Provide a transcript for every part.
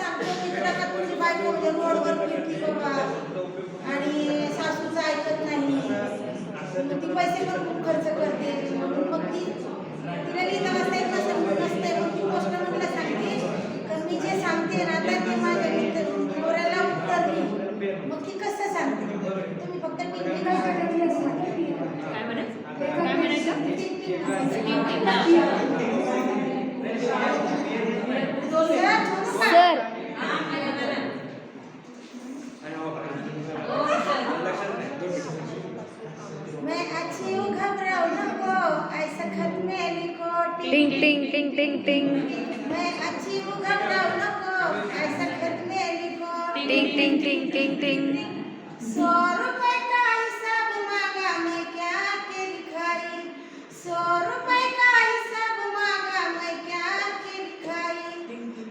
सांगतो मित्रा का तुझी बायको म्हणजे रोडवर फिरती बाबा. आणि सासूचं ऐकत नाही. मग ती पैसे पण खूप खर्च करते. म्हणून मग ती तिला लिहिता नसते मग ती पोस्ट म्हटलं सांगते. तर मी जे सांगते ना आता ते माझ्या मित्र नवऱ्याला उत्तर दे मग ती कसं सांगते? तुम्ही फक्त काय म्हणायचं? टिंग टिंग टिंग टिंग टिंग टिंग टिंग टिंग टिंग टिंग सौ रुपए का हिसाब मांगा मैं क्या के लिखाई सौ रुपए का हिसाब मांगा मैं क्या के लिखाई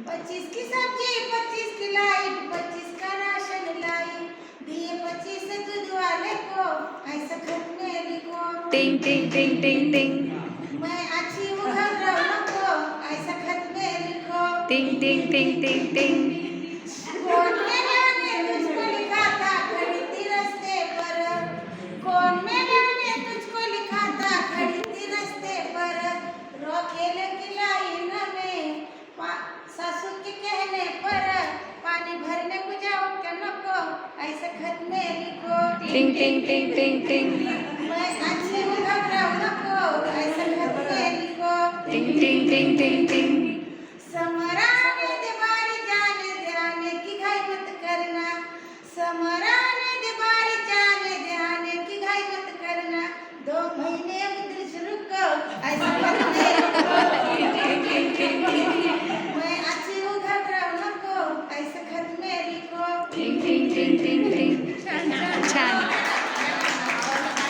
पच्चीस की सब्ज़ी पच्चीस की लाइट पच्चीस का राशन लाई। दिए पच्चीस दूध वाले को ऐसा खत में लिखो टिंग टिंग टिंग टिंग टिंग टिंग टिंग टिंग टिंग टिंग कौन मेरे ने तुझको लिखा था खड़ी थी रास्ते पर कौन मेरे ने तुझको लिखा था खड़ी थी रास्ते पर रोकेले की लाइन में पा- के कहने पर पानी भरने को जाओ क्या ऐसे खत में लिखो टिंग टिंग टिंग टिंग टिंग